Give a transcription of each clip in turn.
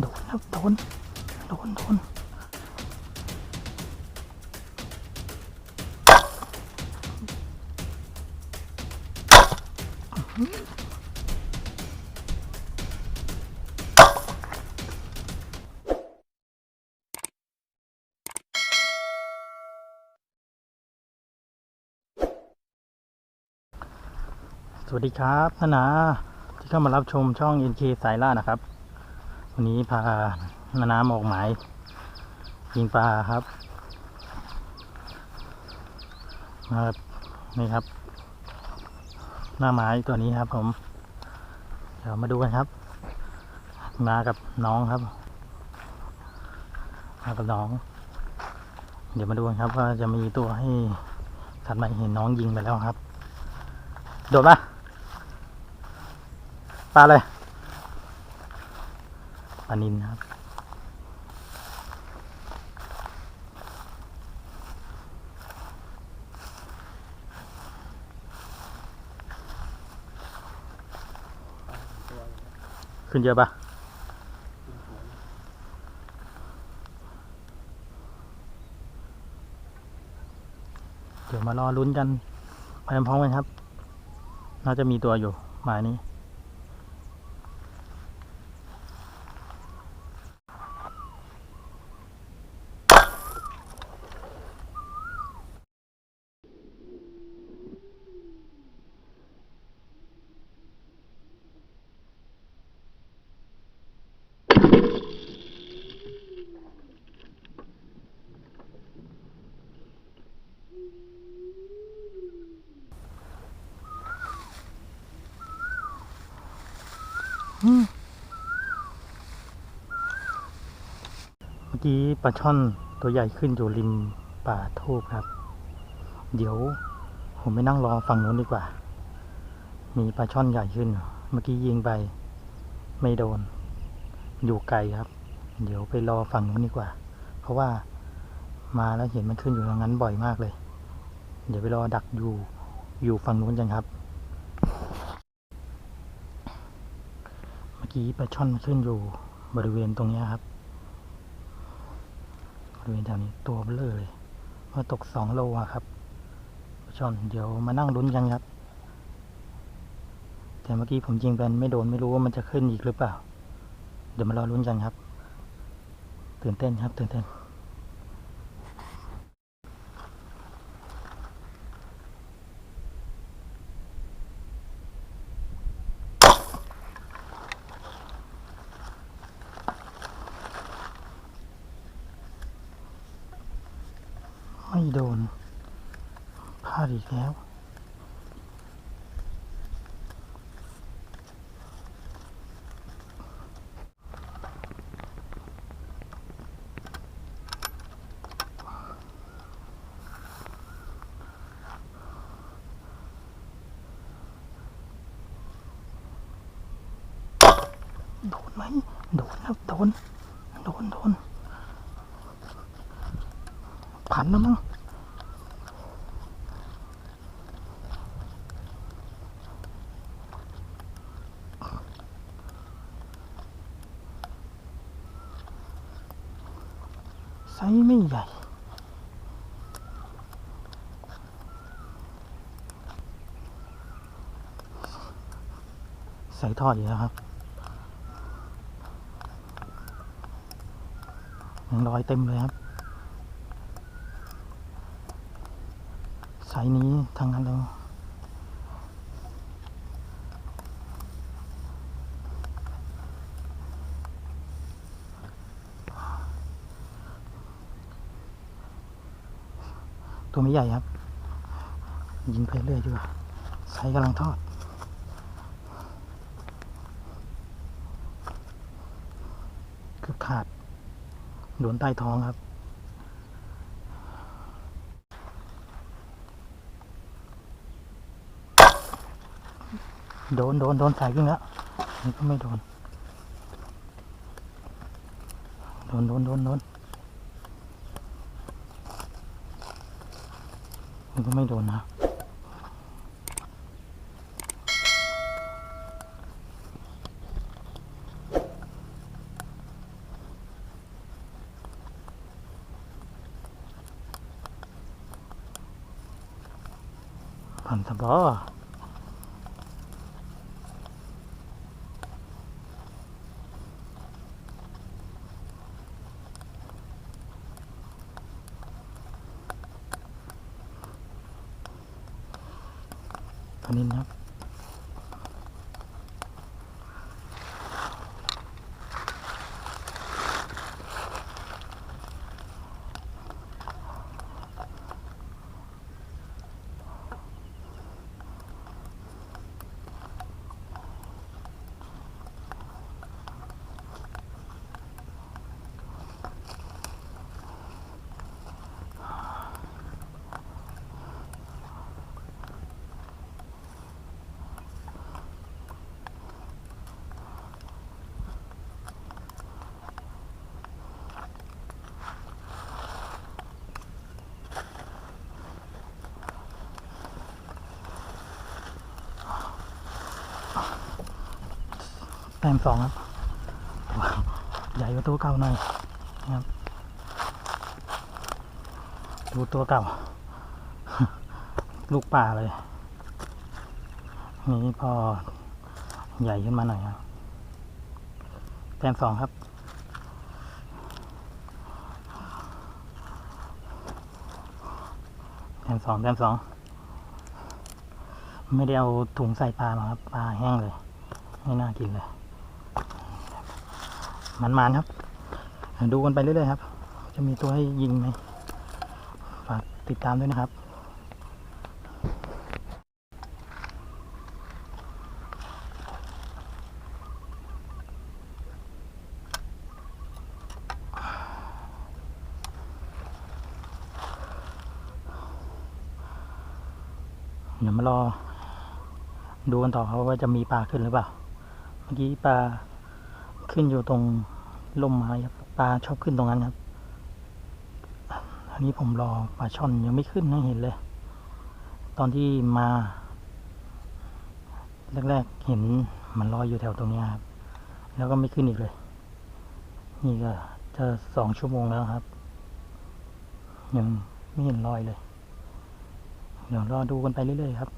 โดนครับโดนโดนโดนสวัสดีครับนานาที่เข้ามารับชมช่อง NK สายล่านะครับ วันนี้พานานามออกหมายยิงปลาครับมาครับนี่ครับ หน้าไม้ตัวนี้ครับ ผม เดี๋ยวมาดูกันครับ มากับน้องครับ มากับน้อง เดี๋ยวมาดูกันครับ ว่าจะมีตัวให้สัตว์ใหม่เห็นน้องยิงไปแล้วครับ โดดปะปลาเลยานินครับ ขึ้นเยอะปะเดี๋ยวมารอลุ้นกันไปพร้อมกันครับ น่าจะมีตัวอยู่หมายนี้ มื่อกี้ปลาช่อนตัวใหญ่ขึ้นอยู่ริมป่าทูบครับ เดี๋ยวผมไปนั่งรอฝั่งนู้นดีกว่า มีปลาช่อนใหญ่ขึ้น เมื่อกี้ยิงไป ไม่โดน อยู่ไกลครับ เดี๋ยวไปรอฝั่งนู้นดีกว่า เพราะว่ามาแล้วเห็นมันขึ้นอยู่ตรงนั้นบ่อยมากเลย เดี๋ยวไปรอดักอยู่อยู่ฝั่งนู้นกันครับ เมื่อกี้ปลาช่อนมันขึ้นอยู่บริเวณตรงนี้ครับ บริเวณแถวนี้ตัวเบลอเลยว่าตกสองโลอะครับปลาช่อนเดี๋ยวมานั่งลุ้นกันครับ แต่เมื่อกี้ผมยิงไปไม่โดนไม่รู้ว่ามันจะขึ้นอีกหรือเปล่า เดี๋ยวมารอลุ้นกันครับ ตื่นเต้นครับตื่นเต้น ไม่โดนพลาดอีกแล้ว โดนไหมโดนครับ โดน โดน โดน ผ่านแล้วมั้งไซส์ไม่ใหญ่ใส่ทอดอยู่แล้วครับยังรอยเต็มเลยครับสายนี้ทางนั้นแล้ว ตัวไม่ใหญ่ครับ ยิงไปเรื่อยดีกว่าสายกำลังทอด เกือบขาดโดนใต้ท้องครับโดนโดนโดนสายวิ่งแล้วนี่ก็ไม่โดน โดนโดนโดนโดนันก็ไม่โดนนะพันสบอ แต้มสองครับใหญ่กว่าตัวเก่าหน่อยนะครับดูตัวเก่า ลูกป่าเลยนี่พอใหญ่ขึ้นมาหน่อยครับแต้มสองครับแต้มสองแต้มสองไม่ได้เอาถุงใส่ปลามาครับปลาแห้งเลย ไม่น่ากินเลย มันๆครับ ดูกันไปเรื่อยๆครับ จะมีตัวให้ยิงไหมฝากติดตามด้วยนะครับเดี๋ยวมารอดูกันต่อครับว่าจะมีปลาขึ้นหรือเปล่า เมื่อกี้ปลา ขึ้นอยู่ตรงร่มไม้ครับปลาชอบขึ้นตรงนั้นครับ อันนี้ผมรอปลาช่อนยังไม่ขึ้นนะเห็นเลย ตอนที่มาแรกๆเห็นมันลอยอยู่แถวตรงนี้ครับ แล้วก็ไม่ขึ้นอีกเลย นี่ก็จะสองชั่วโมงแล้วครับ ยังไม่เห็นลอยเลย เดี๋ยวรอดูกันไปเรื่อยๆครับ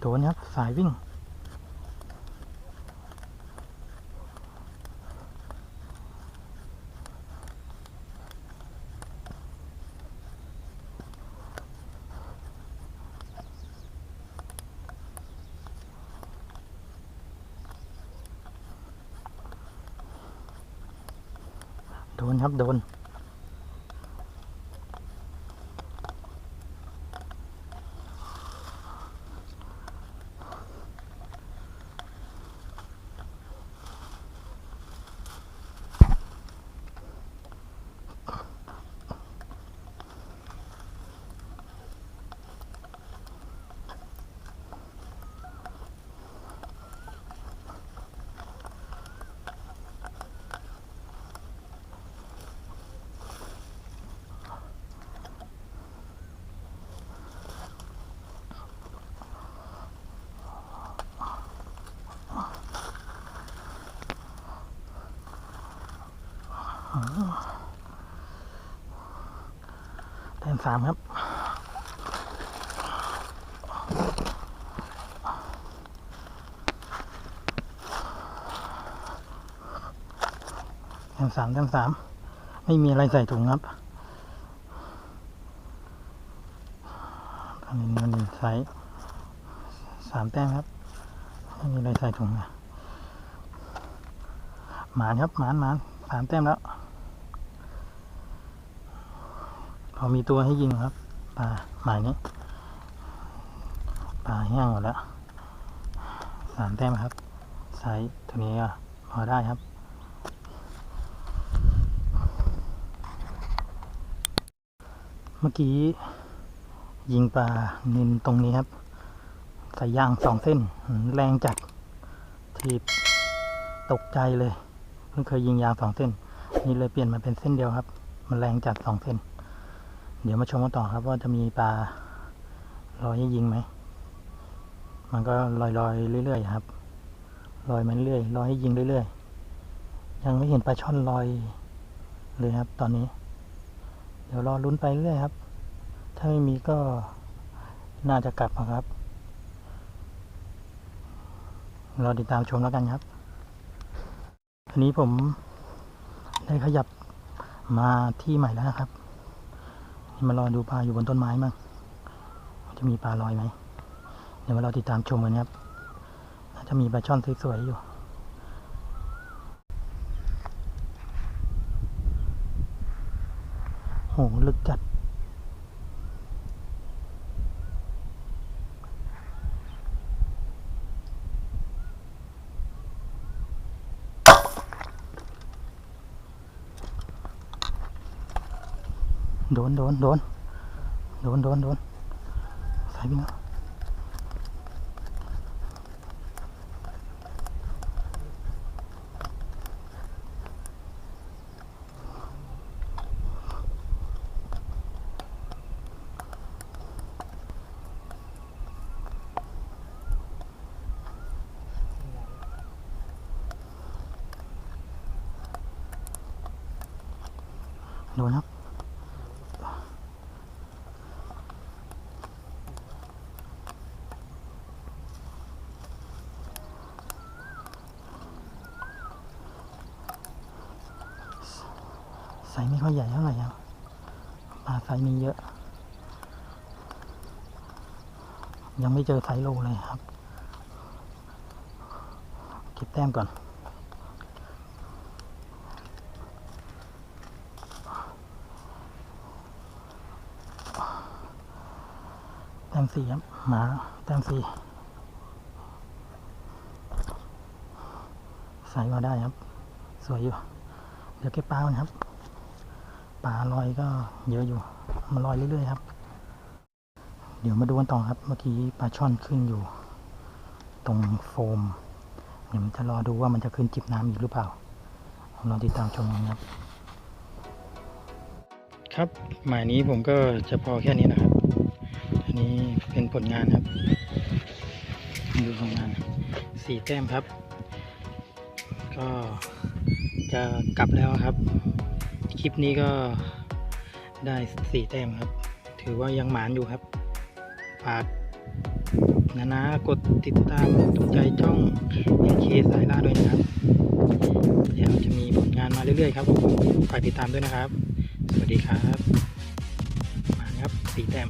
โดนครับสายวิ่ง โดนครับ โดน แต้มสามครับแต้มสามแต้มสาม ไม่มีอะไรใส่ถุงครับอันนี้มันใส่สามแต้มครับ ไม่มีอะไรใส่ถุงนะหมานครับหมานหมานสามแต้มแล้ว พอมีตัวให้ยิงครับปลาหมายนี้ปลาแห้งหมดแล้วสามแต้มครับไซส์ตัวนี้ก็พอได้ครับเมื่อกี้ยิงปลานินตรงนี้ครับใส่ยางสองเส้นแรงจัดทีบตกใจเลย เพิ่งเคยยิงยางสองเส้น นี่เลยเปลี่ยนมาเป็นเส้นเดียวครับ มันแรงจัดสองเส้น เดี๋ยวมาชมกันต่อครับว่าจะมีปลาลอยให้ยิงไหม มันก็ลอยๆเรื่อยๆครับ ลอยมันเรื่อยลอยให้ยิงเรื่อยๆ ยังไม่เห็นปลาช่อนลอยเลยครับ ตอนนี้ เดี๋ยวรอลุ้นไปเรื่อยครับ ถ้าไม่มีก็น่าจะกลับอะครับ รอติดตามชมแล้วกันครับอันนี้ผมได้ขยับมาที่ใหม่แล้วนะครับ มารอดูปลาอยู่บนต้นไม้มั่งจะมีปลาลอยไหมเดี๋ยวมารอติดตามชมกันครับน่าจะมีปลาช่อนสวยๆอยู่โหลึกจัด โดนโดนโดนโดนโดนโดนใส์ไม่ค่อยใหญ่เท่าไหร่ครับปลาไซส์มีเยอะ ยังไม่เจอไซส์โลเลยครับเก็บแต้มก่อนแต้มสี่ครับหมาแต้มสี่ใส่มาได้ครับ สวยอยู่ เดี๋ยวเก็บปลาก่อนครับ ปลาลอยก็เยอะอยู่มาลอยเรื่อยๆครับ เดี๋ยวมาดูกันต่อครับ เมื่อกี้ปลาช่อนขึ้นอยู่ ตรงโฟม เดี๋ยวจะรอดูว่ามันจะขึ้นจิบน้ำอีกหรือเปล่าลองติดตามชมกันครับ ครับ หมายนี้ผมก็จะพอแค่นี้นะครับ อันนี้เป็นผลงานครับ ดูผลงานสี่แต้มครับ ก็จะกลับแล้วครับ คลิปนี้ก็ได้สี่แต้มครับ ถือว่ายังหมานอยู่ครับฝากนะนะกดติดตามถูกใจช่องเอเคสายล่าด้วยนะครับ เดี๋ยวจะมีผลงานมาเรื่อยๆครับฝากติดตามด้วยนะครับ สวัสดีครับ มาครับสี่แต้ม